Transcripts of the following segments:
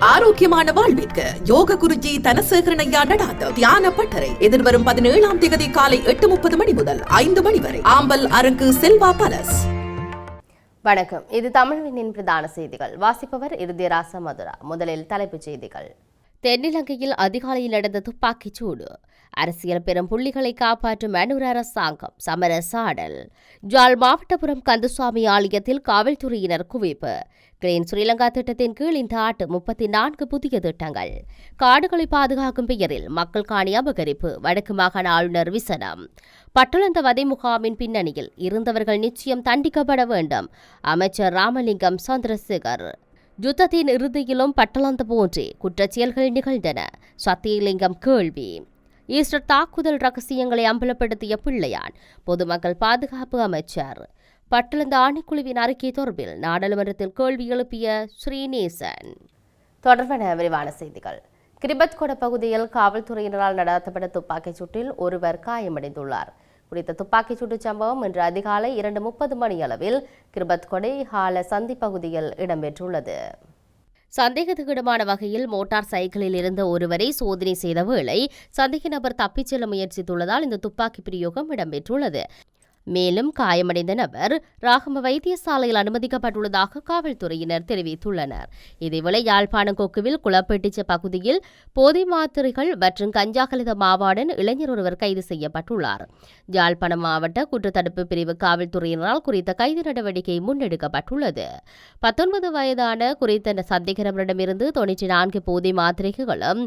ஆரோக்கியமான வாழ்விற்கு யோக குருஜி தனசேகரனையா நடாத்த தியான பட்டறை. எதிர்வரும் பதினேழாம் தேதி காலை எட்டு முப்பது மணி முதல் ஐந்து மணி வரை. ஆம்பல் அரங்கு செல்வா பலஸ் வணக்கம். இது தமிழ்வினின் பிரதான செய்திகள். வாசிப்பவர் இறுதிராச மதுரா. முதலில் தலைப்புச் செய்திகள். தென்னிலங்கையில் அதிகாலையில் நடந்த துப்பாக்கிச் சூடு. அரசியல் பெரும் புள்ளிகளை காப்பாற்றும் மனூர் அரசாங்கம் சமரசாடல் ஜாழ் மாவட்டபுரம் கந்தசுவாமி ஆலயத்தில் காவல்துறையினர் குவிப்பு. கிரீன் ஸ்ரீலங்கா திட்டத்தின் கீழ் இந்த ஆண்டு முப்பத்தி நான்கு புதிய திட்டங்கள். காடுகளை பாதுகாக்கும் பெயரில் மக்கள் காணி அபகரிப்பு வடக்கு மாகாண ஆளுநர் விசனம். பட்டுளந்த வதை முகாமின் பின்னணியில் இருந்தவர்கள் நிச்சயம் தண்டிக்கப்பட வேண்டும். அமைச்சர் ராமலிங்கம் சந்திரசேகர். யுத்தத்தின் இறுதியிலும் பட்டளந்த போன்றே குற்றச்செயல்கள் நிகழ்ந்தன. சத்தியலிங்கம் கேள்வி. ஈஸ்டர் தாக்குதல் ரகசியங்களை அம்பலப்படுத்திய பிள்ளையான் பொதுமக்கள் பாதுகாப்பு அமைச்சர். பட்டளந்த ஆணைக்குழுவின் அறிக்கை தொடர்பில் நாடாளுமன்றத்தில் கேள்வி எழுப்பிய ஸ்ரீநேசன். தொடர்பான விரிவான செய்திகள். கிரிபத்கொட பகுதியில் காவல்துறையினரால் நடத்தப்பட்ட துப்பாக்கிச் சூட்டில் ஒருவர் காயமடைந்துள்ளார். குறித்த துப்பாக்கிச் சூட்டு சம்பவம் இன்று அதிகாலை இரண்டு முப்பது மணியளவில் கிருபத்கொடை ஹால சந்தி பகுதியில் இடம்பெற்றுள்ளது. சந்தேகத்துக்கிடமான வகையில் மோட்டார் சைக்கிளில் இருந்த ஒருவரை சோதனை செய்த வேளை சந்தேக நபர் தப்பிச் செல்ல முயற்சித்துள்ளதால் இந்த துப்பாக்கி பிரயோகம் இடம்பெற்றுள்ளது. மேலும் காயமடைந்த நபர் ராகம வைத்தியசாலையில் அனுமதிக்கப்பட்டுள்ளதாக காவல்துறையினர் தெரிவித்துள்ளனர். இதேவேளை யாழ்ப்பாணம் கொக்குவில் குளப்பெட்டிச்ச பகுதியில் போதை மாத்திரைகள் மற்றும் கஞ்சா கலித மாவாடன் இளைஞர் ஒருவர் கைது செய்யப்பட்டுள்ளார். யாழ்ப்பாணம் மாவட்ட குற்றத்தடுப்பு பிரிவு காவல்துறையினரால் குறித்த கைது நடவடிக்கை முன்னெடுக்கப்பட்டுள்ளது. பத்தொன்பது வயதான குறித்த சந்தேக நபரிடமிருந்து தொன்னூற்றி நான்கு போதை மாத்திரைகளும்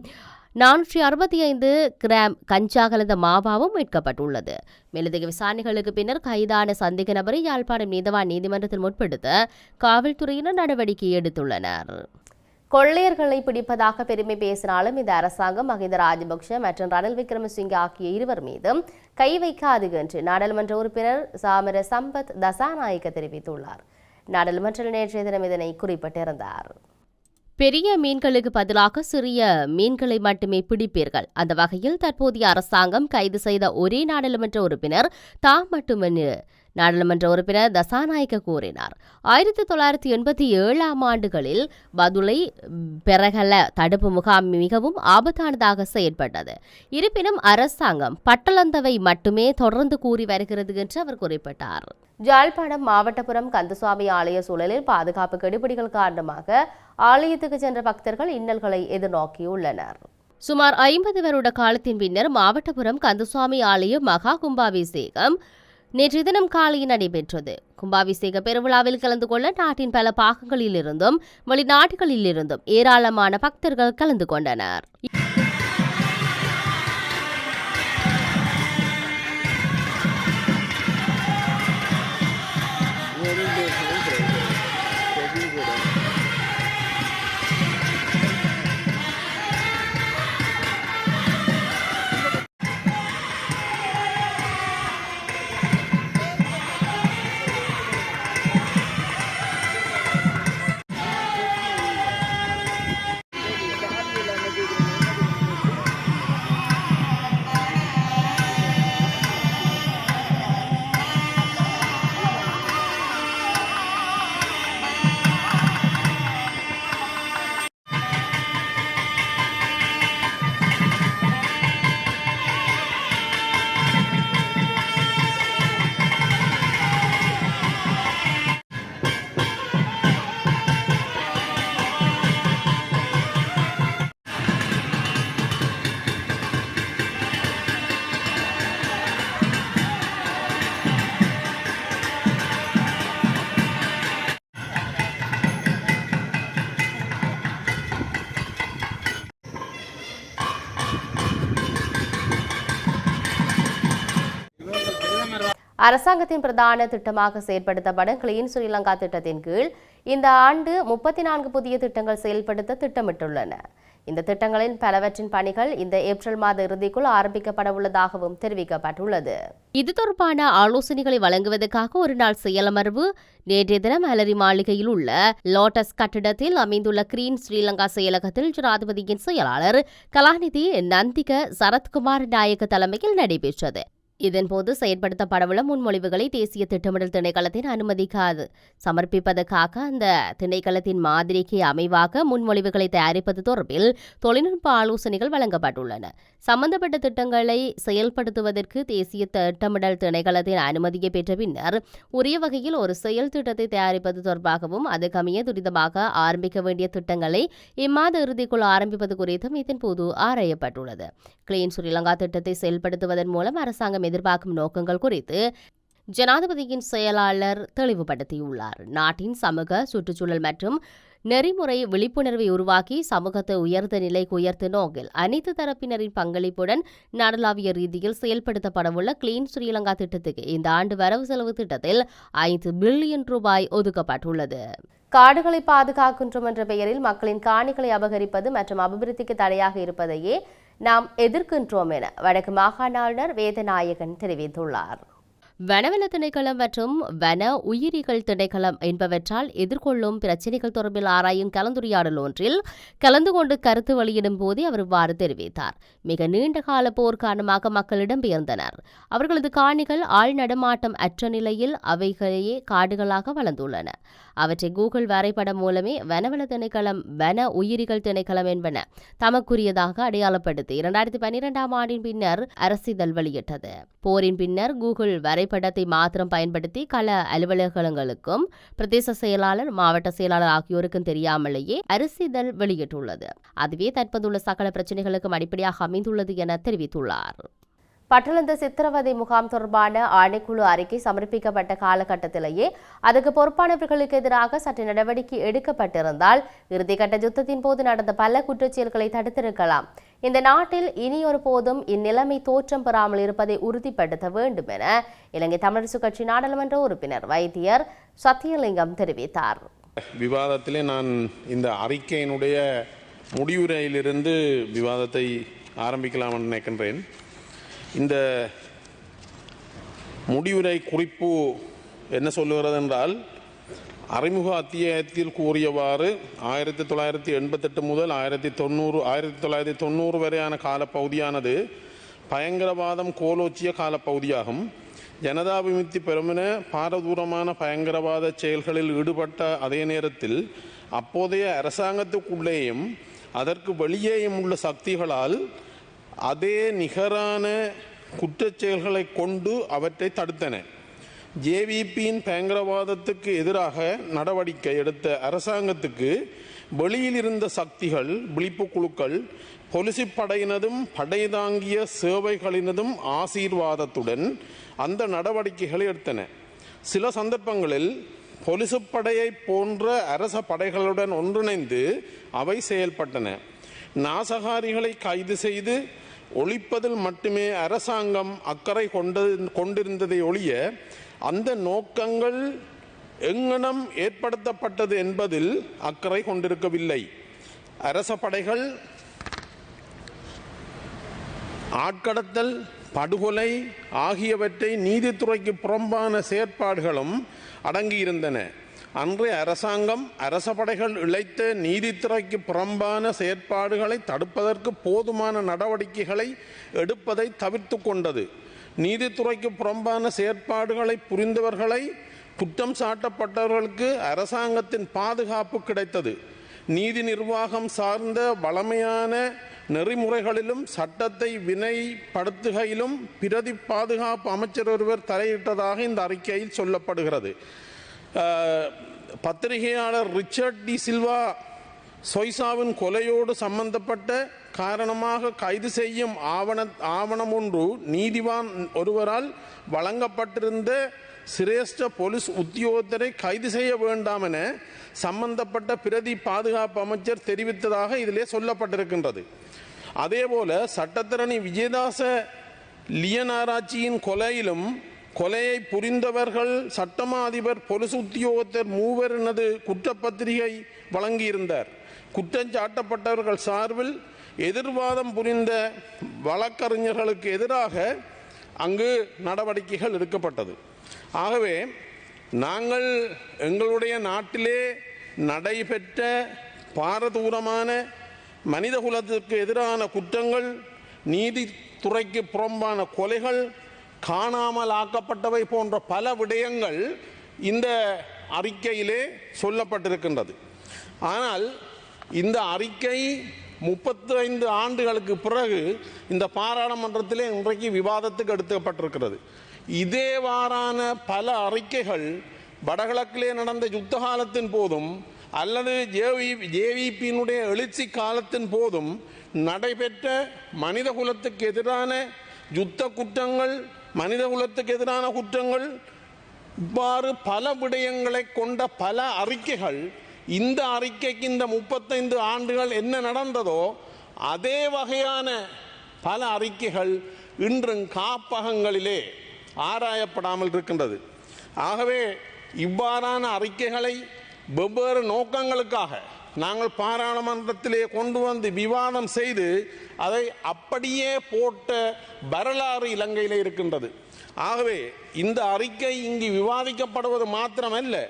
நானூற்றி அறுபத்தி ஐந்து கிராம் கஞ்சா கலந்த மாவாவும் மீட்கப்பட்டுள்ளது. மேலதிக விசாரணைகளுக்கு பின்னர் கைதான சந்தேக நபரை யாழ்ப்பாணம் நீதவான் நீதிமன்றத்தில் முற்படுத்த காவல்துறையினர் நடவடிக்கை எடுத்துள்ளனர். கொள்ளையர்களை பிடிப்பதாக பெருமை பேசினாலும் இந்த அரசாங்கம் மகிந்த ராஜபக்ஷ மற்றும் ரணில் விக்ரமசிங்கே ஆகிய இருவர் மீதும் கை வைக்காது என்று நாடாளுமன்ற உறுப்பினர் சாமர சம்பத் தசாநாயக்க தெரிவித்துள்ளார். நாடாளுமன்ற நேற்றைய தினம் இதனை குறிப்பிட்டிருந்தார். பெரிய மீன்களுக்கு பதிலாக சிறிய மீன்களை மட்டுமே பிடிப்பீர்கள். அந்த வகையில் தற்போதைய அரசாங்கம் கைது செய்த ஒரே நாடாளுமன்ற உறுப்பினர் தாம் மட்டுமென்று நாடாளுமன்ற உறுப்பினர் தசாநாயக்க கூறினார். ஆயிரத்தி தொள்ளாயிரத்தி எண்பத்தி ஏழாம் ஆண்டுகளில் பதுளை பெரகல தடுப்பு முகாம் மிகவும் ஆபத்தானதாக செயல்பட்டது இருப்பினும் அரசாங்கம் பட்டளந்தவை மட்டுமே தொடர்ந்து கூறி வருகிறது என்று அவர் குறிப்பிட்டார். ஜாழ்ப்பாணம் மாவட்டபுரம் கந்தசுவாமி ஆலய சூழலில் பாதுகாப்பு கெடுபிடிகள் காரணமாக ஆலயத்துக்கு சென்ற பக்தர்கள் இன்னல்களை எதிர்நோக்கியுள்ளனர். சுமார் ஐம்பது வருட காலத்தின் பின்னர் மாவட்டபுரம் கந்தசுவாமி ஆலய மகா கும்பாபிஷேகம் நேற்று தினம் காலை நடைபெற்றது. கும்பாபிஷேக பெருவிழாவில் கலந்து கொள்ள நாட்டின் பல பாகங்களிலிருந்தும் வெளிநாடுகளிலிருந்தும் ஏராளமான பக்தர்கள் கலந்து கொண்டனர். அரசாங்கத்தின் பிரதான திட்டமாக செயற்படுத்தப்படும் கிளீன் ஸ்ரீலங்கா திட்டத்தின் கீழ் இந்த ஆண்டு முப்பத்தி நான்கு புதிய திட்டங்கள் செயல்படுத்த திட்டமிட்டுள்ளன. இந்த திட்டங்களின் பலவற்றின் பணிகள் இந்த ஏப்ரல் மாத இறுதிக்குள் ஆரம்பிக்கப்பட உள்ளதாகவும் தெரிவிக்கப்பட்டுள்ளது. இது தொடர்பான ஆலோசனைகளை வழங்குவதற்காக ஒரு நாள் செயலமர்வு நேற்றைய தினம் அலரி மாளிகையில் உள்ள லோட்டஸ் கட்டிடத்தில் அமைந்துள்ள கிரீன் ஸ்ரீலங்கா செயலகத்தில் ஜனாதிபதியின் செயலாளர் கலாநிதி நந்திக சரத்குமார் நாயக்க தலைமையில் நடைபெற்றது. இதன்போது செயற்படுத்தப்படவுள்ள முன்மொழிவுகளை தேசிய திட்டமிடல் திணைக்களத்தின் அனுமதிக்காது. சமர்ப்பிப்பதற்காக அந்த திணைக்களத்தின் மாதிரிக்கு அமைவாக முன்மொழிவுகளை தயாரிப்பது தொடர்பில் தொழில்நுட்ப ஆலோசனைகள் வழங்கப்பட்டுள்ளன. சம்பந்தப்பட்ட திட்டங்களை செயல்படுத்துவதற்கு தேசிய திட்டமிடல் திணைக்களத்தின் அனுமதியை பெற்ற பின்னர் உரிய வகையில் ஒரு செயல் திட்டத்தை தயாரிப்பது தொடர்பாகவும் அதுக்கமைய துரிதமாக ஆரம்பிக்க வேண்டிய திட்டங்களை இம்மாத இறுதிக்குள் ஆரம்பிப்பது குறித்தும் இதன்போது ஆராயப்பட்டுள்ளது. கிளீன் ஸ்ரீலங்கா திட்டத்தை செயல்படுத்துவதன் மூலம் அரசாங்கம் எதிர்பார்க்கும் நோக்கங்கள் குறித்து ஜனாதிபதியின் செயலாளர் தெளிவுபடுத்தியுள்ளார். நாட்டின் சமூக சுற்றுச்சூழல் மற்றும் நெறிமுறை விழிப்புணர்வை உருவாக்கி சமூகத்தை உயர்ந்த நிலைக்கு உயர்த்தும் நோக்கில் அனைத்து தரப்பினரின் பங்களிப்புடன் நாடளாவிய ரீதியில் செயல்படுத்தப்படவுள்ள கிளீன் ஸ்ரீலங்கா திட்டத்துக்கு இந்த ஆண்டு வரவு செலவு திட்டத்தில் ஐந்து பில்லியன் ரூபாய் ஒதுக்கப்பட்டுள்ளது. காடுகளை பாதுகாக்கின்றோம் என்ற பெயரில் மக்களின் காணிகளை அபகரிப்பது மற்றும் அபிவிருத்திக்கு தடையாக இருப்பதையே நாம் எதிர்க்கின்றோம் என வடக்கு மாகாண ஆளுநர் வேதநாயகன் தெரிவித்துள்ளார். வனவள திணைக்களம் மற்றும் வன உயிரிகள் திணைக்களம் என்பவற்றால் எதிர்கொள்ளும் பிரச்சினைகள் தொடர்பில் ஆராயும் கலந்துரையாடல் ஒன்றில் கலந்து கொண்டு கருத்து வெளியிடும் போதே அவர் இவ்வாறு தெரிவித்தார். மிக நீண்ட கால போர் காரணமாக மக்களிடம் பெயர்ந்தனர் அவர்களது காணிகள் ஆள் நடமாட்டம் அற்ற நிலையில் அவைகளையே காடுகளாக வளர்ந்துள்ளன. அவற்றை கூகுள் வரைபடம் மூலமே வனவள திணைக்களம் வன உயிரிகள் திணைக்களம் என்பன தமக்குரியதாக அடையாளப்படுத்தி இரண்டாயிரத்தி பன்னிரெண்டாம் ஆண்டின் பின்னர் அரசிதழ் வெளியிட்டது. போரின் பின்னர் கூகுள் வரை வரைபடத்தை மாத்திரம் பயன்படுத்தி கள அலுவலகங்களுக்கும் பிரதேச செயலாளர் மாவட்ட செயலாளர் ஆகியோருக்கும் தெரியாமலேயே அரசிதழ் வெளியிட்டுள்ளது. அதுவே தற்போதுள்ள சகல பிரச்சனைகளுக்கும் அடிப்படையாக அமைந்துள்ளது என தெரிவித்துள்ளார். பட்டளந்த சித்திரவதை முகாம் தொடர்பான ஆணைக்குழு அறிக்கை சமர்ப்பிக்கப்பட்ட காலகட்டத்திலேயே அதுக்கு பொறுப்பானவர்களுக்கு எதிராக சற்று நடவடிக்கை எடுக்கப்பட்டிருந்தால் இறுதிக்கட்ட யுத்தத்தின் போது நடந்த பல குற்றச்செயல்களை தடுத்திருக்கலாம். இந்த நாட்டில் இனி போதும் இந்நிலைமை தோற்றம் பெறாமல் இருப்பதை உறுதிப்படுத்த வேண்டும் என இலங்கை தமிழரசு கட்சி நாடாளுமன்ற உறுப்பினர் வைத்தியர் சத்தியலிங்கம் தெரிவித்தார். விவாதத்திலே நான் இந்த அறிக்கையினுடைய முடிவுரையிலிருந்து விவாதத்தை ஆரம்பிக்கலாம் என்று நினைக்கின்றேன். இந்த முடிவுரை குறிப்பு என்ன சொல்லுகிறது என்றால் அறிமுக அத்தியாயத்தில் கூறியவாறு ஆயிரத்தி தொள்ளாயிரத்தி எண்பத்தெட்டு முதல் ஆயிரத்தி தொண்ணூறு ஆயிரத்தி தொள்ளாயிரத்தி தொண்ணூறு வரையான காலப்பகுதியானது பயங்கரவாதம் கோலோச்சிய காலப்பகுதியாகும். ஜனதா விமுக்தி பெருமின பாரதூரமான பயங்கரவாத செயல்களில் ஈடுபட்ட அதே நேரத்தில் அப்போதைய அரசாங்கத்துக்குள்ளேயும் அதற்கு வெளியேயும் உள்ள சக்திகளால் அதே நிகரான குற்றச்செயல்களை கொண்டு அவற்றை தடுத்தன. ஜேவிபியின் பயங்கரவாதத்துக்கு எதிராக நடவடிக்கை எடுத்த அரசாங்கத்துக்கு வெளியில் இருந்த சக்திகள் விழிப்பு குழுக்கள் பொலிசி படையினதும் படை தாங்கிய சேவைகளினதும் ஆசீர்வாதத்துடன் அந்த நடவடிக்கைகளை எடுத்தன. சில சந்தர்ப்பங்களில் பொலிசு படையை போன்ற அரச படைகளுடன் ஒன்றிணைந்து அவை செயல்பட்டன. நாசகாரிகளை கைது செய்து ஒழிப்பதில் மட்டுமே அரசாங்கம் அக்கறை கொண்டு கொண்டிருந்ததை ஒழிய அந்த நோக்கங்கள் எங்கனம் ஏற்படுத்தப்பட்டது என்பதில் அக்கறை கொண்டிருக்கவில்லை. அரச படைகள் ஆட்கடத்தல் படுகொலை ஆகியவற்றை நீதித்துறைக்கு புறம்பான செயற்பாடுகளும் அடங்கியிருந்தன. அன்றைய அரசாங்கம் அரச படைகள் இழைத்த நீதித்துறைக்கு புறம்பான செயற்பாடுகளை தடுப்பதற்கு போதுமான நடவடிக்கைகளை எடுப்பதை தவிர்த்து கொண்டது. நீதித்துறைக்கு புறம்பான செயற்பாடுகளை புரிந்தவர்களை குற்றம் சாட்டப்பட்டவர்களுக்கு அரசாங்கத்தின் பாதுகாப்பு கிடைத்தது. நீதி நிர்வாகம் சார்ந்த வளமையான நெறிமுறைகளிலும் சட்டத்தை வினைப்படுத்துகையிலும் பிரதி பாதுகாப்பு அமைச்சர் ஒருவர் தலையிட்டதாக இந்த அறிக்கையில் சொல்லப்படுகிறது. பத்திரிகையாளர் ரிச்சர்ட் டி சில்வா சொய்சாவின் கொலையோடு சம்பந்தப்பட்ட காரணமாக கைது செய்யும் ஆவண ஆவணம் ஒன்று நீதிவான் ஒருவரால் வழங்கப்பட்டிருந்த சிரேஷ்ட போலீஸ் உத்தியோகத்தரை கைது செய்ய வேண்டாம் என சம்பந்தப்பட்ட பிரதி பாதுகாப்பு அமைச்சர் தெரிவித்ததாக இதிலே சொல்லப்பட்டிருக்கின்றது. அதேபோல சட்டத்தரணி விஜயதாச லியனாராட்சியின் கொலையிலும் கொலையை புரிந்தவர்கள் சட்டமா அதிபர் பொலிஸ் உத்தியோகத்தர் மூவரினது குற்றப்பத்திரிகை வழங்கியிருந்தார். குற்றஞ்சாட்டப்பட்டவர்கள் சார்பில் எதிர்வாதம் புரிந்த வழக்கறிஞர்களுக்கு எதிராக அங்கு நடவடிக்கைகள் எடுக்கப்பட்டது. ஆகவே நாங்கள் எங்களுடைய நாட்டிலே நடைபெற்ற பாரதூரமான மனிதகுலத்திற்கு எதிரான குற்றங்கள் நீதித்துறைக்கு புறம்பான கொலைகள் காணாமல் ஆக்கப்பட்டவை போன்ற பல விடயங்கள் இந்த அறிக்கையிலே சொல்லப்பட்டிருக்கின்றது. ஆனால் இந்த அறிக்கை முப்பத்தி ஐந்து ஆண்டுகளுக்கு பிறகு இந்த பாராளுமன்றத்திலே இன்றைக்கு விவாதத்துக்கு எடுக்கப்பட்டிருக்கிறது இதேவாறான பல அறிக்கைகள் வடகிழக்கிலே நடந்த யுத்த காலத்தின் போதும் அல்லது ஜேவி ஜேவிபியினுடைய எழுச்சி காலத்தின் போதும் நடைபெற்ற மனித குலத்துக்கு எதிரான யுத்த குற்றங்கள் மனித குலத்துக்கு எதிரான குற்றங்கள் இவ்வாறு பல விடயங்களை கொண்ட பல அறிக்கைகள் இந்த அறிக்கைக்கு இந்த முப்பத்தைந்து ஆண்டுகள் என்ன நடந்ததோ அதே வகையான பல அறிக்கைகள் இன்றும் காப்பகங்களிலே ஆராயப்படாமல் இருக்கின்றது. ஆகவே இவ்வாறான அறிக்கைகளை வெவ்வேறு நோக்கங்களுக்காக நாங்கள் பாராளுமன்றத்திலே கொண்டு வந்து விவாதம் செய்து அதை அப்படியே போட்ட வரலாறு இலங்கையிலே இருக்கின்றது. ஆகவே இந்த அறிக்கை இங்கு விவாதிக்கப்படுவது மாத்திரமல்ல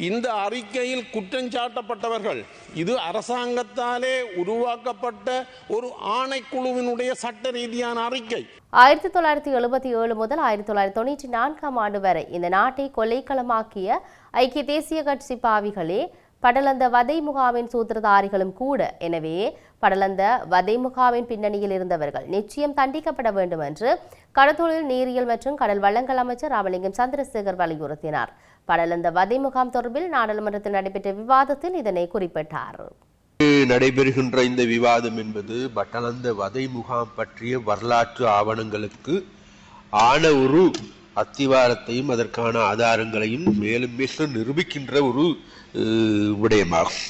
இந்த அறிக்கையில் குற்றஞ்சாட்டப்பட்டவர்கள் இது அரசாங்கத்தாலே உருவாக்கப்பட்ட ஒரு ஆணைக்குழுவினுடைய சட்ட ரீதியான அறிக்கை. ஆயிரத்தி தொள்ளாயிரத்தி எழுபத்தி ஏழு முதல் ஆயிரத்தி தொள்ளாயிரத்தி தொண்ணூற்றி நான்காம் ஆண்டு வரை இந்த நாட்டை கொலைக்களமாக்கிய ஐக்கிய தேசிய கட்சி பாவிகளே படலந்த வதை முகாமின் சூத்திரதாரிகளும் கூட எனவே படலந்த வதைமுகாவின் பின்னணியில் இருந்தவர்கள் நிச்சயம் தண்டிக்கப்பட வேண்டும் என்று கடத்தொழில் நீரியல் மற்றும் கடல் வளங்கள் அமைச்சர் ராமலிங்கம் சந்திரசேகர் வலியுறுத்தினார். படலந்த வதைமுகாம் தொடர்பில் நாடாளுமன்றத்தில் நடைபெற்ற விவாதத்தில் இதனை குறிப்பிட்டார். நடைபெறுகின்ற இந்த விவாதம் என்பது பட்டலந்த வதை முகாம் பற்றிய வரலாற்று ஆவணங்களுக்கு ஆன ஒரு அத்திவாரத்தையும் அதற்கான ஆதாரங்களையும் மேலும் மேலும் நிரூபிக்கின்ற ஒரு விடயமாகும்.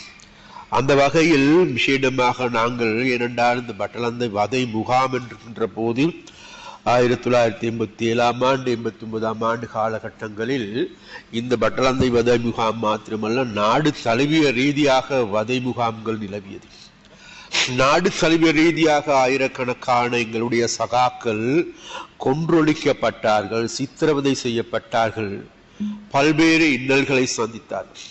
அந்த வகையில் விஷயமாக நாங்கள் ஏனென்றால் இந்த பட்டலந்தை வதை முகாம் என்கின்ற போது ஆயிரத்தி தொள்ளாயிரத்தி எண்பத்தி ஏழாம் ஆண்டு எண்பத்தி ஒன்பதாம் ஆண்டு காலகட்டங்களில் இந்த பட்டலந்தை வதை முகாம் மாத்திரமல்ல நாடு தழுவிய ரீதியாக வதை முகாம்கள் நிலவியது. நாடு தழுவிய ரீதியாக ஆயிரக்கணக்கான எங்களுடைய சகாக்கள் கொன்றொழிக்கப்பட்டார்கள் சித்திரவதை செய்யப்பட்டார்கள் பல்வேறு இன்னல்களை சந்தித்தார்கள்.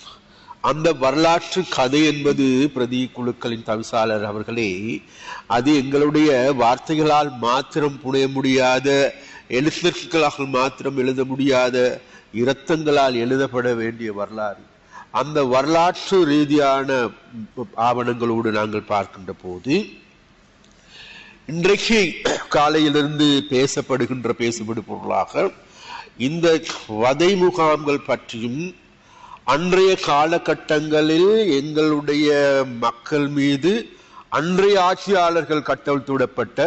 அந்த வரலாற்று கதை என்பது பிரதி குழுக்களின் தவிசாளர் அவர்களே அது எங்களுடைய வார்த்தைகளால் மாத்திரம் புனைய முடியாத எழுத்துக்களால் மாத்திரம் எழுத முடியாத இரத்தங்களால் எழுதப்பட வேண்டிய வரலாறு. அந்த வரலாற்று ரீதியான ஆவணங்களோடு நாங்கள் பார்க்கின்ற போது இன்றைக்கு காலையிலிருந்து பேசப்படுகின்ற பேசுபடு பொருளாக இந்த வதை முகாம்கள் பற்றியும் அன்றைய காலகட்டங்களில் எங்களுடைய மக்கள் மீது அன்றைய ஆட்சியாளர்கள் கட்டவிழ்த்துவிடப்பட்ட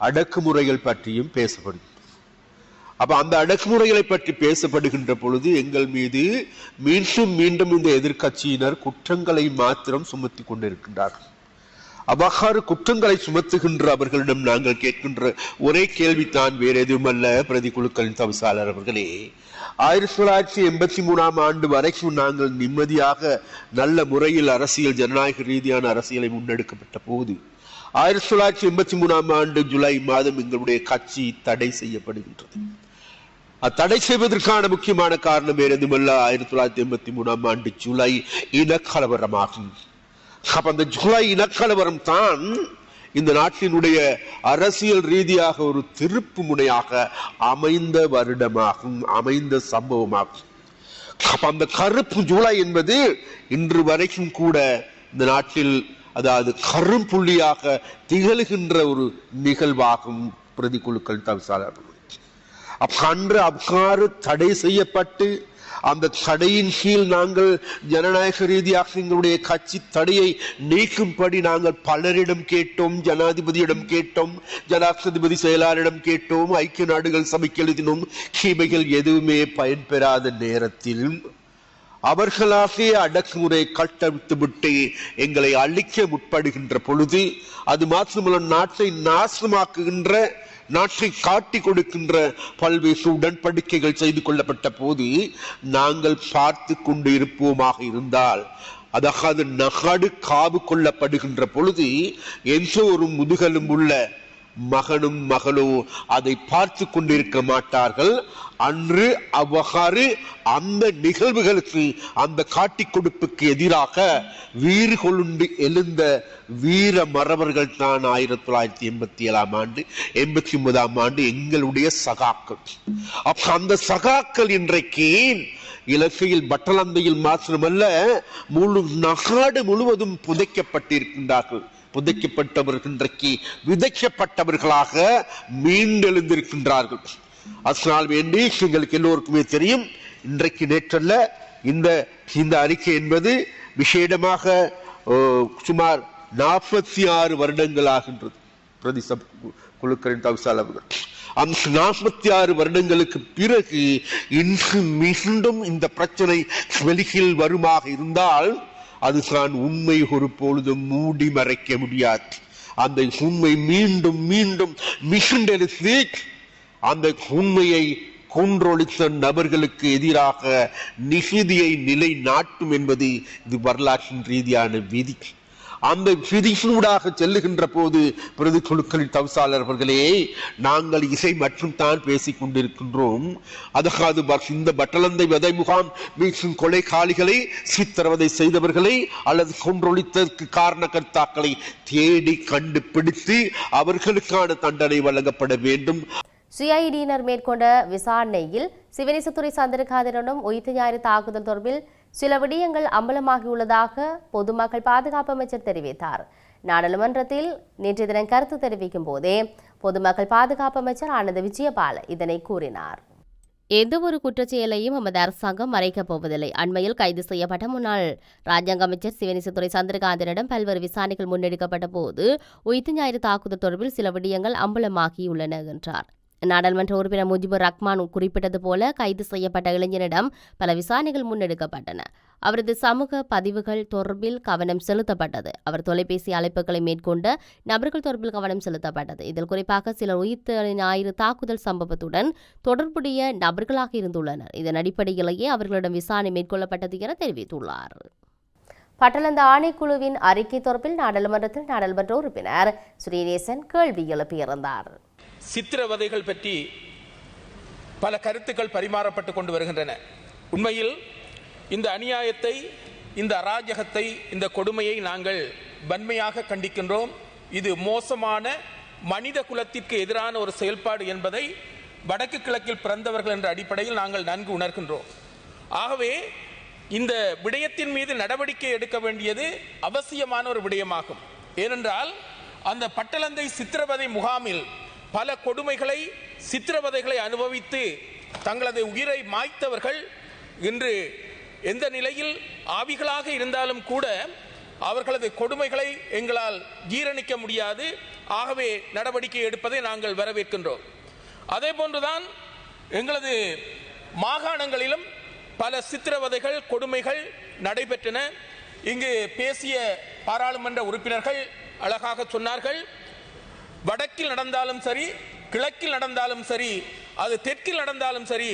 அடக்குமுறைகள் பற்றியும் பேசப்படும் அப்ப அந்த அடக்குமுறைகளை பற்றி பேசப்படுகின்ற பொழுது எங்கள் மீது மீண்டும் மீண்டும் இந்த எதிர்க்கட்சியினர் குற்றங்களை மாத்திரம் சுமத்தி கொண்டிருக்கின்றார்கள். அபகார குற்றங்களை சுமத்துகின்ற அவர்களிடம் நாங்கள் கேட்கின்ற ஒரே கேள்வித்தான் வேற அல்ல பிரதி குழுக்களின் தவிசாளர் அவர்களே ஆயிரத்தி தொள்ளாயிரத்தி எண்பத்தி மூணாம் ஆண்டு வரைக்கும் நாங்கள் நிம்மதியாக நல்ல முறையில் அரசியல் ஜனநாயக ரீதியான அரசியலை முன்னெடுக்கப்பட்ட போது ஆயிரத்தி தொள்ளாயிரத்தி எண்பத்தி மூணாம் ஆண்டு ஜூலை மாதம் எங்களுடைய கட்சி தடை செய்யப்படுகின்றது. தடை செய்வதற்கான முக்கியமான காரணம் வேறு எதுவுமல்ல. ஆயிரத்தி தொள்ளாயிரத்தி எண்பத்தி மூணாம் ஆண்டு ஜூலை இனக்கலவரமாகும். அப்ப அந்த ஜூலை இனக்கலவரம் தான் இந்த நாட்டினுடைய அரசியல் ரீதியாக ஒரு திருப்பு முனையாக அமைந்த வருடமாகும் அமைந்த சம்பவமாகும். அப்ப அந்த கருப்பு ஜூலை என்பது இன்று வரைக்கும் கூட இந்த நாட்டில் அதாவது கரும்புள்ளியாக திகழ்கின்ற ஒரு நிகழ்வாகும் பிரதிக்குழுக்கள் தவிசாளர்கள் அப்ப அன்று அவ்வாறு தடை செய்யப்பட்டு அந்த தடையின் கீழ் நாங்கள் ஜனநாயக ரீதியாக எங்களுடைய கட்சி தடையை நீக்கும்படி நாங்கள் பலரிடம் கேட்டோம் ஜனாதிபதியிடம் கேட்டோம் ஜனாதிபதி செயலாளரிடம் கேட்டோம் ஐக்கிய நாடுகள் சபைக்கு எழுதினோம். கீமைகள் எதுவுமே பயன்பெறாத நேரத்தில் அவர்களாகவே அடக்குமுறை கட்டவிழ்த்து விட்டு எங்களை அழிக்க முற்படுகின்ற பொழுது அது மாத்திரமல்ல நாட்டை நாசமாக்குகின்ற நாட்டை காட்டி கொடுக்கின்ற பல்வேறு உடன்படிக்கைகள் செய்து கொள்ளப்பட்ட போது நாங்கள் பார்த்து கொண்டு இருப்போமாக இருந்தால் அதாவது நகடு காவு கொள்ளப்படுகின்ற பொழுது எந்த ஒரு முதுகலும் உள்ள மகனும் மகளோ அதை பார்த்து கொண்டிருக்க மாட்டார்கள். அன்று அவ்வகாறு அந்த நிகழ்வுகளுக்கு அந்த காட்டிக் கொடுப்புக்கு எதிராக வீறு கொழுண்டு எழுந்த வீர மறவர்கள் தான் ஆயிரத்தி தொள்ளாயிரத்தி எண்பத்தி ஏழாம் ஆண்டு எண்பத்தி ஒன்பதாம் ஆண்டு எங்களுடைய சகாக்கள். அப்ப அந்த சகாக்கள் இன்றைக்கு இலக்கையில் பட்டலந்தையில் மாத்திரமல்ல முழு நாடு முழுவதும் புதைக்கப்பட்டிருக்கின்றார்கள். புதைக்கப்பட்டவர்கள் இன்றைக்கு விதைக்கப்பட்டவர்களாக மீண்டெழுந்திருக்கின்றார்கள். அதனால் வேண்டி எங்களுக்கு எல்லோருக்குமே தெரியும் இன்றைக்கு நேற்றல்ல இந்த இந்த அறிக்கை என்பது விசேடமாக சுமார் நாற்பத்தி ஆறு வருடங்கள் ஆகின்றது. பிரதி சப் குழுக்களின் அவர்கள் அந்த நாற்பத்தி ஆறு வருடங்களுக்கு பிறகு இன்று மீண்டும் இந்த பிரச்சனை வெளியில் வருமாக இருந்தால் அதுதான் உண்மை ஒரு பொழுதும் மூடி மறைக்க முடியாது. அந்த உண்மை மீண்டும் மீண்டும் மிகுண்டெடுத்து அந்த உண்மையை கொன்றொழித்த நபர்களுக்கு எதிராக நிகுதியை நிலை நாட்டும் என்பது இது வரலாற்றின் ரீதியான விதி. அந்த விதிசூடாக செல்லுகின்ற போது பிரதி குழுக்களின் தவிசாளர்களே நாங்கள் இசை மற்றும் தான் பேசிக் கொண்டிருக்கின்றோம். அதாவது இந்த பட்டலந்தை வதை முகாம் வீசும் கொலைகாலிகளை சித்திரவதை செய்தவர்களை அல்லது கொன்றொழித்ததற்கு காரணகர்த்தாக்களை தேடி கண்டுபிடித்து அவர்களுக்கான தண்டனை வழங்கப்பட வேண்டும். சிஐடியினர் மேற்கொண்ட விசாரணையில் சிவனேசத்துறை சந்திரகாதனும் உயிர்த்து ஞாயிறு தாக்குதல் தொடர்பில் சில விடயங்கள் அம்பலமாகியுள்ளதாக பொதுமக்கள் பாதுகாப்பு அமைச்சர் தெரிவித்தார். நாடாளுமன்றத்தில் நேற்று தினம் கருத்து தெரிவிக்கும் போதே பொதுமக்கள் பாதுகாப்பு அமைச்சர் ஆனந்த விஜயபால இதனை கூறினார். எந்த ஒரு குற்றச்செயலையும் எமது அரசாங்கம் மறைக்கப் போவதில்லை. அண்மையில் கைது செய்யப்பட்ட முன்னாள் ராஜாங்க அமைச்சர் சிவனிசத்துறை சந்திரகாந்தனிடம் பல்வேறு விசாரணைகள் முன்னெடுக்கப்பட்ட போது உயிர்த்து ஞாயிறு தாக்குதல் தொடர்பில் சில விடயங்கள் அம்பலமாகியுள்ளன என்றார். நாடாளுமன்ற உறுப்பினர் முஜிபுர் ரஹ்மான் குறிப்பிட்டது போல கைது செய்யப்பட்ட இளைஞரிடம் பல விசாரணைகள் முன்னெடுக்கப்பட்டன. அவரது சமூக பதிவுகள் தொடர்பில் கவனம் செலுத்தப்பட்டது. அவர் தொலைபேசி அழைப்புகளை மேற்கொண்ட நபர்கள் தொடர்பில் கவனம் செலுத்தப்பட்டது. இதில் குறிப்பாக சிலர் உயிர்த்த ஞாயிறு தாக்குதல் சம்பவத்துடன் தொடர்புடைய நபர்களாக இருந்துள்ளனர். இதன் அடிப்படையிலேயே அவர்களிடம் விசாரணை மேற்கொள்ளப்பட்டது என தெரிவித்துள்ளார். பட்டளந்த ஆணைக்குழுவின் அறிக்கை தொடர்பில் நாடாளுமன்றத்தில் நாடாளுமன்ற உறுப்பினர் ஸ்ரீநேசன் கேள்வி எழுப்பியிருந்தார். சித்திரவதைகள் பற்றி பல கருத்துக்கள் பரிமாறப்பட்டு கொண்டு வருகின்றன. உண்மையில் இந்த அநியாயத்தை இந்த அராஜகத்தை இந்த கொடுமையை நாங்கள் வன்மையாக கண்டிக்கின்றோம். இது மோசமான மனித குலத்திற்கு எதிரான ஒரு செயல்பாடு என்பதை வடக்கு கிழக்கில் பிறந்தவர்கள் என்ற அடிப்படையில் நாங்கள் நன்கு உணர்கின்றோம். ஆகவே இந்த விடயத்தின் மீது நடவடிக்கை எடுக்க வேண்டியது அவசியமான ஒரு விடயமாகும். ஏனென்றால் அந்த பட்டலந்தை சித்திரவதை முகாமில் பல கொடுமைகளை சித்திரவதைகளை அனுபவித்து தங்களது உயிரை மாய்த்தவர்கள் இன்று எந்த நிலையில் ஆவிகளாக இருந்தாலும் கூட அவர்களது கொடுமைகளை எங்களால் ஜீரணிக்க முடியாது. ஆகவே நடவடிக்கை எடுப்பதை நாங்கள் வரவேற்கின்றோம். அதே போன்றுதான் எங்களது மாகாணங்களிலும் பல சித்திரவதைகள் கொடுமைகள் நடைபெற்றன. இங்கு பேசிய பாராளுமன்ற உறுப்பினர்கள் அழகாக சொன்னார்கள். வடக்கில் நடந்தாலும் சரி கிழக்கில் நடந்தாலும் சரி அது தெற்கில் நடந்தாலும் சரி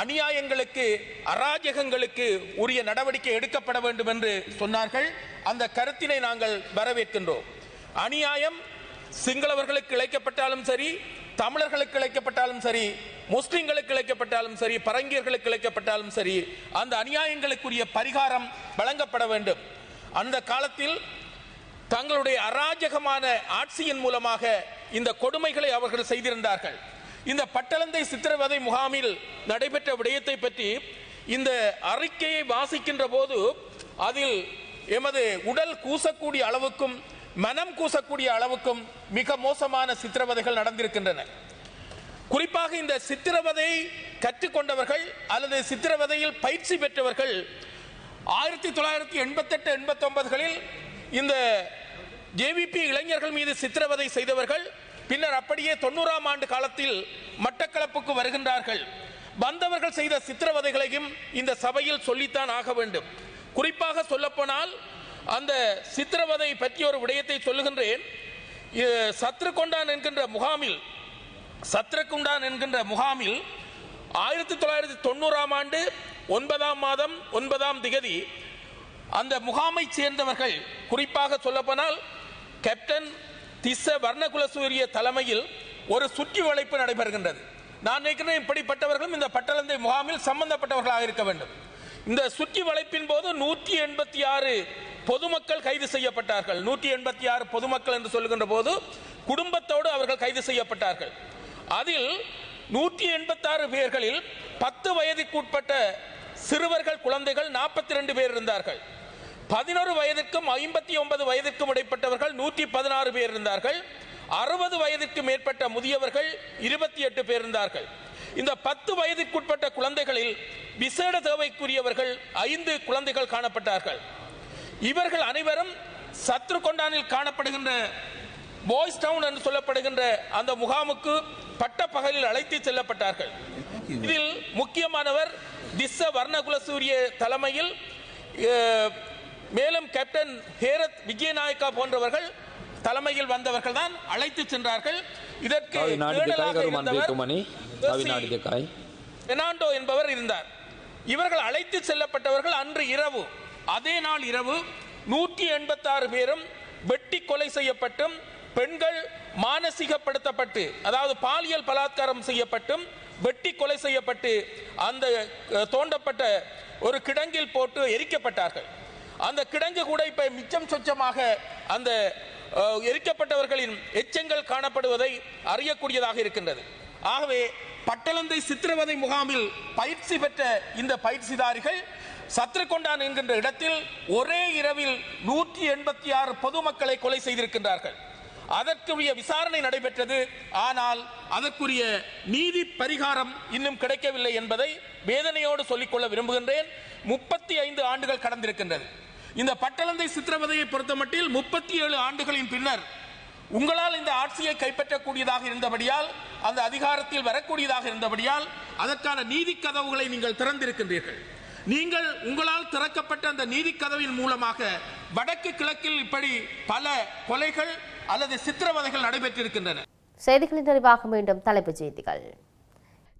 அநியாயங்களுக்கு அராஜகங்களுக்கு உரிய நடவடிக்கை எடுக்கப்பட வேண்டும் என்று சொன்னார்கள். அந்த கருத்தினை நாங்கள் வரவேற்கின்றோம். அநியாயம் சிங்களவர்களுக்கு இழைக்கப்பட்டாலும் சரி தமிழர்களுக்கு இழைக்கப்பட்டாலும் சரி முஸ்லிம்களுக்கு இழைக்கப்பட்டாலும் சரி பரங்கியர்களுக்கு இழைக்கப்பட்டாலும் சரி அந்த அநியாயங்களுக்குரிய பரிகாரம் வழங்கப்பட வேண்டும். அந்த காலத்தில் தங்களுடைய அராஜகமான ஆட்சியின் மூலமாக இந்த கொடுமைகளை அவர்கள் செய்திருந்தார்கள். இந்த பட்டளந்தை சித்திரவதை முகாமில் நடைபெற்ற விடயத்தை பற்றி இந்த அறிக்கையை வாசிக்கின்ற போது அதில் எமது உடல் கூசக்கூடிய அளவுக்கும் மனம் கூசக்கூடிய அளவுக்கும் மிக மோசமான சித்திரவதைகள் நடந்திருக்கின்றன. குறிப்பாக இந்த சித்திரவதை கற்றுக்கொண்டவர்கள் அல்லது சித்திரவதையில் பயிற்சி பெற்றவர்கள் ஆயிரத்தி தொள்ளாயிரத்தி எண்பத்தெட்டு எண்பத்தொன்பதுகளில் இந்த ஜேவிபி இளைஞர்கள் மீது சித்திரவதை செய்தவர்கள் பின்னர் அப்படியே தொண்ணூறாம் ஆண்டு காலத்தில் மட்டக்களப்புக்கு வருகின்றார்கள். வந்தவர்கள் செய்த சித்திரவதைகளையும் இந்த சபையில் சொல்லித்தான் ஆக வேண்டும். குறிப்பாக சொல்லப்போனால் அந்த சித்திரவதை பற்றிய ஒரு விடயத்தை சொல்லுகின்றேன். இ- சத்ருகொண்டான் என்கின்ற முகாமில் சத்ருகுண்டான் என்கின்ற முகாமில் ஆயிரத்தி தொள்ளாயிரத்தி தொண்ணூறாம் ஆண்டு ஒன்பதாம் மாதம் ஒன்பதாம் திகதி அந்த முகாமைச் சேர்ந்தவர்கள் குறிப்பாக சொல்லப்போனால் கேப்டன் திஸ்ஸ வர்ணகுலசூரிய தலைமையில் ஒரு சுற்றி வளைப்பு நடைபெறுகின்றது. நான் நினைக்கிறேன் இப்படிப்பட்டவர்களும் இந்த பட்டளந்தை முகாமில் சம்பந்தப்பட்டவர்களாக இருக்க வேண்டும். இந்த சுற்றி வளைப்பின் போது நூற்றி எண்பத்தி ஆறு பொதுமக்கள் கைது செய்யப்பட்டார்கள். நூற்றி எண்பத்தி ஆறு பொதுமக்கள் என்று சொல்லுகின்ற போது குடும்பத்தோடு அவர்கள் கைது செய்யப்பட்டார்கள். அதில் நூற்றி எண்பத்தாறு பேர்களில் பத்து வயதுக்குட்பட்ட சிறுவர்கள் குழந்தைகள் நாற்பத்தி ரெண்டு பேர் இருந்தார்கள். பதினொரு வயதிற்கும் ஐம்பத்தி ஒன்பது வயதிற்கும் இடைப்பட்டவர்கள் நூற்றி பதினாறு பேர் இருந்தார்கள். அறுபது வயதிற்கு மேற்பட்ட முதியவர்கள் இருபத்தி எட்டு பேர் இருந்தார்கள். இந்த பத்து வயதிற்குட்பட்ட குழந்தைகளில் விசேட தேவைக்குரியவர்கள் ஐந்து குழந்தைகள் காணப்பட்டார்கள். இவர்கள் அனைவரும் சத்ரு கொண்டானில் காணப்படுகின்ற பாய்ஸ் டவுன் என்று சொல்லப்படுகின்ற அந்த முகாமுக்கு பட்ட பகலில் அழைத்து செல்லப்பட்டார்கள். இதில் முக்கியமானவர் திஸ்ஸ வர்ணகுலசூரிய தலைமையில் மேலும் கேப்டன் ஹேரத் விஜயநாயக்கா போன்றவர்கள் தலைமையில் வந்தவர்கள் தான் அழைத்து சென்றார்கள். இதற்கு பெர்னாண்டோ என்பவர் இருந்தார். இவர்கள் அழைத்து செல்லப்பட்டவர்கள் அன்று இரவு அதே நாள் இரவு நூற்றி எண்பத்தாறு பேரும் வெட்டி கொலை செய்யப்பட்டும் பெண்கள் மானசீகப்படுத்தப்பட்டு அதாவது பாலியல் பலாத்காரம் செய்யப்பட்டும் வெட்டி கொலை செய்யப்பட்டு அந்த தோண்டப்பட்ட ஒரு கிடங்கில் போட்டு எரிக்கப்பட்டார்கள். அந்த கிடங்கு கூட இப்ப மிச்சம் சொச்சமாக அந்த எரிக்கப்பட்டவர்களின் எச்சங்கள் காணப்படுவதை அறியக்கூடியதாக இருக்கின்றது. ஆகவே பட்டளந்தை சித்திரவதை முகாமில் பயிற்சி பெற்ற இந்த பயிற்சிதாரிகள் சத்ருகொண்டான் என்கின்ற இடத்தில் ஒரே இரவில் நூற்றி எண்பத்தி ஆறு பொதுமக்களை கொலை செய்திருக்கின்றார்கள். அதற்குரிய விசாரணை நடைபெற்றது. ஆனால் அதற்குரிய நீதி பரிகாரம் இன்னும் கிடைக்கவில்லை என்பதை வேதனையோடு சொல்லிக்கொள்ள விரும்புகின்றேன். முப்பத்தி ஐந்து ஆண்டுகள் கடந்திருக்கின்றது. இந்த பட்டளந்தை சித்திரவதையை பொறுத்தமட்டில் முப்பத்தி ஏழு ஆண்டுகளின் பின்னர் உங்களால் இந்த ஆட்சியை கைப்பற்றக்கூடியதாக இருந்தபடியால் அந்த அதிகாரத்தில் வரக்கூடியதாக இருந்தபடியால் அதற்கான நீதி கதவுகளை நீங்கள் திறந்திருக்கின்றீர்கள். நீங்கள் உங்களால் திறக்கப்பட்ட அந்த நீதி கதவின் மூலமாக வடக்கு கிழக்கில் இப்படி பல கொலைகள் அல்லது சித்திரவதைகள் நடைபெற்றிருக்கின்றன. செய்திகளின் நிறைவாக மீண்டும் தலைப்புச் செய்திகள்.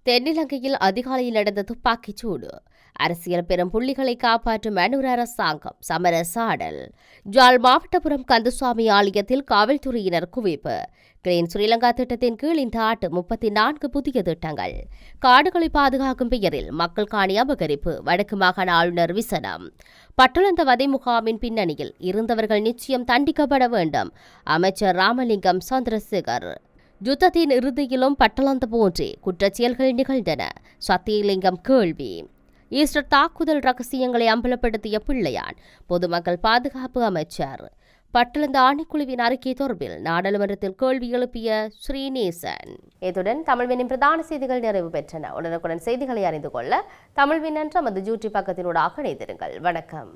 தென்னிலங்கையில் அதிகாலையில் நடந்த துப்பாக்கிச் சூடு. அரசியல் பெரும் புள்ளிகளை காப்பாற்றும் மனூர் அரசாங்கம் சமரசாடல் ஜாழ் மாவட்டபுரம் கந்தசுவாமி ஆலயத்தில் காவல்துறையினர் குவிப்பு. கிளீன் ஸ்ரீலங்கா திட்டத்தின் கீழ் இந்த ஆண்டு முப்பத்தி நான்கு புதிய திட்டங்கள். காடுகளை பாதுகாக்கும் பெயரில் மக்கள் காணி அபகரிப்பு வடக்கு மாகாண ஆளுநர் விசனம். பட்டுளந்த வதை முகாமின் பின்னணியில் இருந்தவர்கள் நிச்சயம் தண்டிக்கப்பட வேண்டும். அமைச்சர் ராமலிங்கம் சந்திரசேகர். யுத்தத்தின் இறுதியிலும் பட்டளந்த போன்றே குற்றச்செயல்கள் நிகழ்ந்தன. சத்தியலிங்கம் கேள்வி. ஈஸ்டர் தாக்குதல் ரகசியங்களை அம்பலப்படுத்திய பிள்ளையான் பொதுமக்கள் பாதுகாப்பு அமைச்சர். பட்டளந்த ஆணைக்குழுவின் அறிக்கை தொடர்பில் நாடாளுமன்றத்தில் கேள்வி எழுப்பிய ஸ்ரீநேசன். இத்துடன் தமிழ்வினின் பிரதான செய்திகள் நிறைவு பெற்றன. உடனுக்குடன் செய்திகளை அறிந்து கொள்ள தமிழ்வின் என்ற நமது ஜூட்டி பக்கத்தினூடாக இணைந்திருங்கள். வணக்கம்.